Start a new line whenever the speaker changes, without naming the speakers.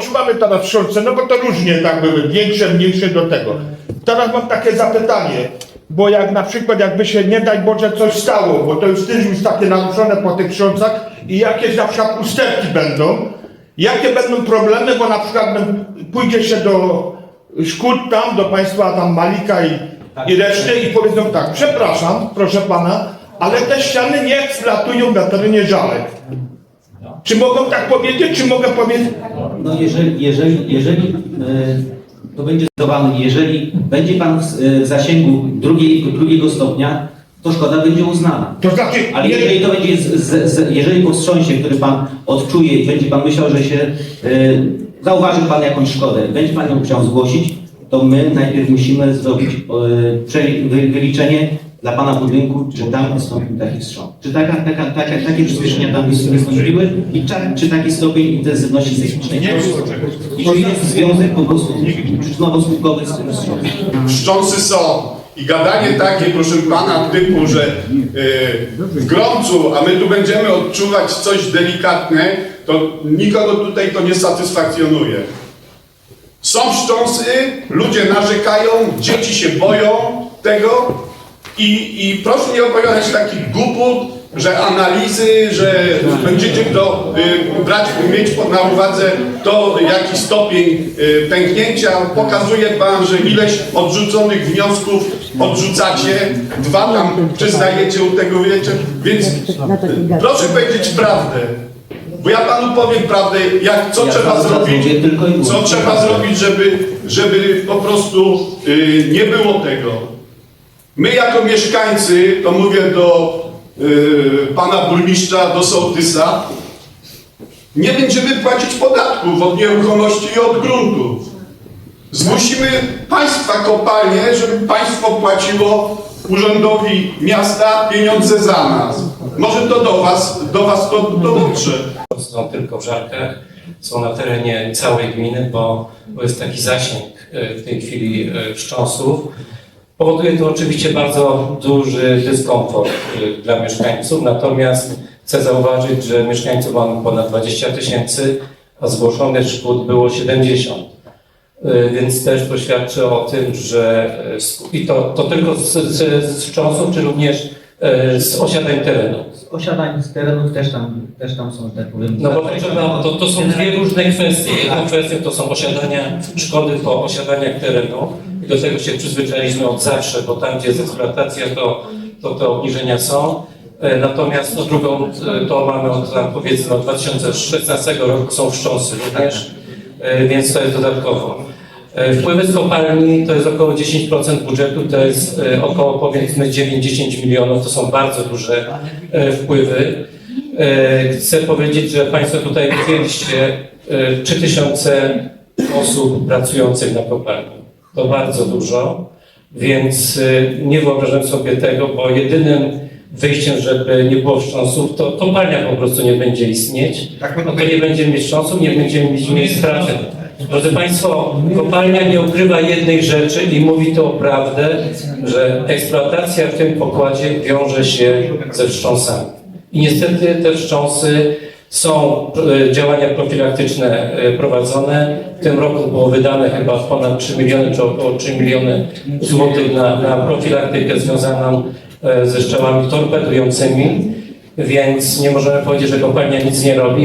odczuwamy teraz wstrząsy, no bo to różnie tak były, większe, mniejsze do tego. Teraz mam takie zapytanie, bo jak na przykład jakby się nie daj Boże coś stało, bo to już też już takie naruszone po tych wstrząsach i jakieś na przykład usterki będą, jakie będą problemy, bo na przykład pójdzie się do szkód tam, do państwa tam Malika i, i reszty i powiedzą tak, przepraszam, proszę pana, ale te ściany nie eksploatują na terenie żalek. Czy mogą tak powiedzieć, czy mogę powiedzieć?
No jeżeli, jeżeli, jeżeli e, to będzie zdecydowane, jeżeli będzie Pan w, e, w zasięgu drugiej, drugiego stopnia, to szkoda będzie uznana.
To znaczy,
Ale jeżeli to będzie, z, z, z, jeżeli po wstrząsie, który Pan odczuje i będzie Pan myślał, że się e, zauważył Pan jakąś szkodę, będzie Pan ją chciał zgłosić, to my najpierw musimy zrobić wy, wyliczenie dla Pana budynku, czy tam wystąpił taki wstrząs. Czy taka, taka, taka, takie przyspieszenia tam wystąpiły i czy, czy taki stopień intensywności sejsmicznej. I czy jest związek po prostu przyczynowo-skutkowy z tym wstrząsem.
Szcząsy są. I gadanie takie, proszę pana, typu, że y, w gromcu, a my tu będziemy odczuwać coś delikatne, to nikogo tutaj to nie satysfakcjonuje. Są wstrząsy, ludzie narzekają, dzieci się boją tego i, i proszę nie opowiadać takich głupot, że analizy, że będziecie to y, brać, mieć pod- na uwadze to, jaki stopień y, pęknięcia. Pokazuje Pan, że ileś odrzuconych wniosków odrzucacie, dwa tam przyznajecie u tego wiecie, więc proszę powiedzieć prawdę. Bo ja Panu powiem prawdę, jak, co
Ja
trzeba zrobić, co trzeba zrobić, żeby, żeby po prostu y, nie było tego. My jako mieszkańcy, to mówię do y, pana burmistrza, do sołtysa, nie będziemy płacić podatków od nieruchomości i od gruntów. Zmusimy państwa kopalnie, żeby państwo płaciło urzędowi miasta pieniądze za nas. Może to do was, do was to dotrze.
są tylko w Żarkach, są na terenie całej gminy, bo, bo jest taki zasięg e, w tej chwili e, wstrząsów. Powoduje to oczywiście bardzo duży dyskomfort e, dla mieszkańców, natomiast chcę zauważyć, że mieszkańców mamy ponad 20 tysięcy, a zgłoszonych szkód było 70. E, Więc też to świadczy o tym, że sk- i to, to tylko z, z, z wstrząsów, czy również z osiadań terenu.
Z osiadań z terenów też tam, też tam są, tak powiem.
No bo to, trzeba, to, to są dwie różne kwestie. Jedną kwestią to są osiadania, szkody po osiadaniach terenu. Do tego się przyzwyczailiśmy od zawsze, bo tam, gdzie jest eksploatacja, to, to te obniżenia są. E, Natomiast no, drugą e, to mamy od powiedzmy od 2016 roku są wstrząsy również, e, więc to jest dodatkowo. Wpływy z kopalni to jest około 10% budżetu, to jest około powiedzmy 9-10 milionów, to są bardzo duże wpływy. Chcę powiedzieć, że Państwo tutaj widzieliście e, 3000 osób pracujących na kopalni. To bardzo dużo, więc e, nie wyobrażam sobie tego, bo jedynym wyjściem, żeby nie było wstrząsów, to kopalnia po prostu nie będzie istnieć. No to nie będziemy mieć wstrząsów, nie będziemy mieć miejsc pracy. Drodzy Państwo, kopalnia nie ukrywa jednej rzeczy i mówi to prawdę, że eksploatacja w tym pokładzie wiąże się ze wstrząsami. I niestety te wstrząsy są e, działania profilaktyczne e, prowadzone. W tym roku było wydane chyba ponad 3 miliony czy około 3 miliony złotych na, na profilaktykę związaną e, ze strzałami torpedującymi, więc nie możemy powiedzieć, że kopalnia nic nie robi.